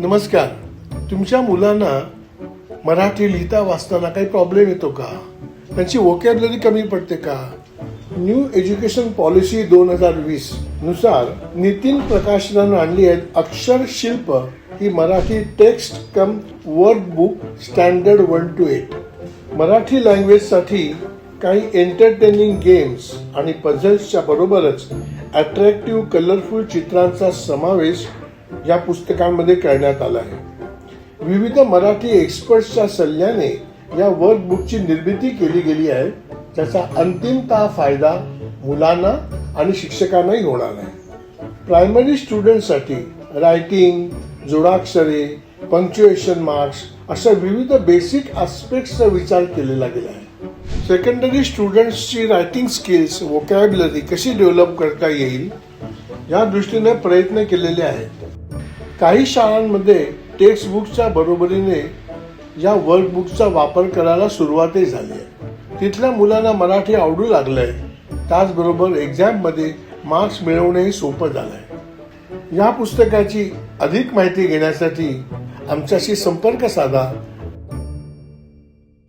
नमस्कार. तुमच्या मुलांना मराठी लिहिता वाचताना काही प्रॉब्लेम येतो का? त्यांची वोकॅबलरी कमी पडते का? न्यू एज्युकेशन पॉलिसी दोन हजार वीसनुसार नितीन प्रकाशनानं आणली आहेत अक्षर शिल्प. ही Marathi text cum work book standard one to eight Marathi लँग्वेजसाठी काही एंटरटेनिंग गेम्स आणि पझल्सच्या बरोबरच अट्रॅक्टिव्ह कलरफुल चित्रांचा समावेश या पुस्तकांमध्ये करण्यात आला आहे. विविध मराठी एक्सपर्ट्सच्या सल्ल्याने या वर्कबुकची निर्मिती केली गेली आहे. त्याचा अंतिमतः फायदा मुलांना आणि शिक्षकांनाही होणार आहे. प्रायमरी स्टुडंटसाठी रायटिंग जोडाक्षरे पंक्च्युएशन मार्क्स अशा विविध बेसिक आस्पेक्टचा विचार केलेला गेला आहे. सेकंडरी स्टुडंट्सची रायटिंग स्किल्स वोकॅबलरी कशी डेव्हलप करता येईल? या दृष्टीने प्रयत्न केलेले आहेत. काही शाळांमध्ये टेक्स्टबुकच्या बरोबरीने या वर्कबुकचा वापर करायला सुरुवातही झाली आहे. तिथल्या मुलांना मराठी आवडू लागलं आहे त्याचबरोबर एक्झाममध्ये मार्क्स मिळवणंही सोपं झालं आहे या पुस्तकाची अधिक माहिती घेण्यासाठी आमच्याशी संपर्क साधा.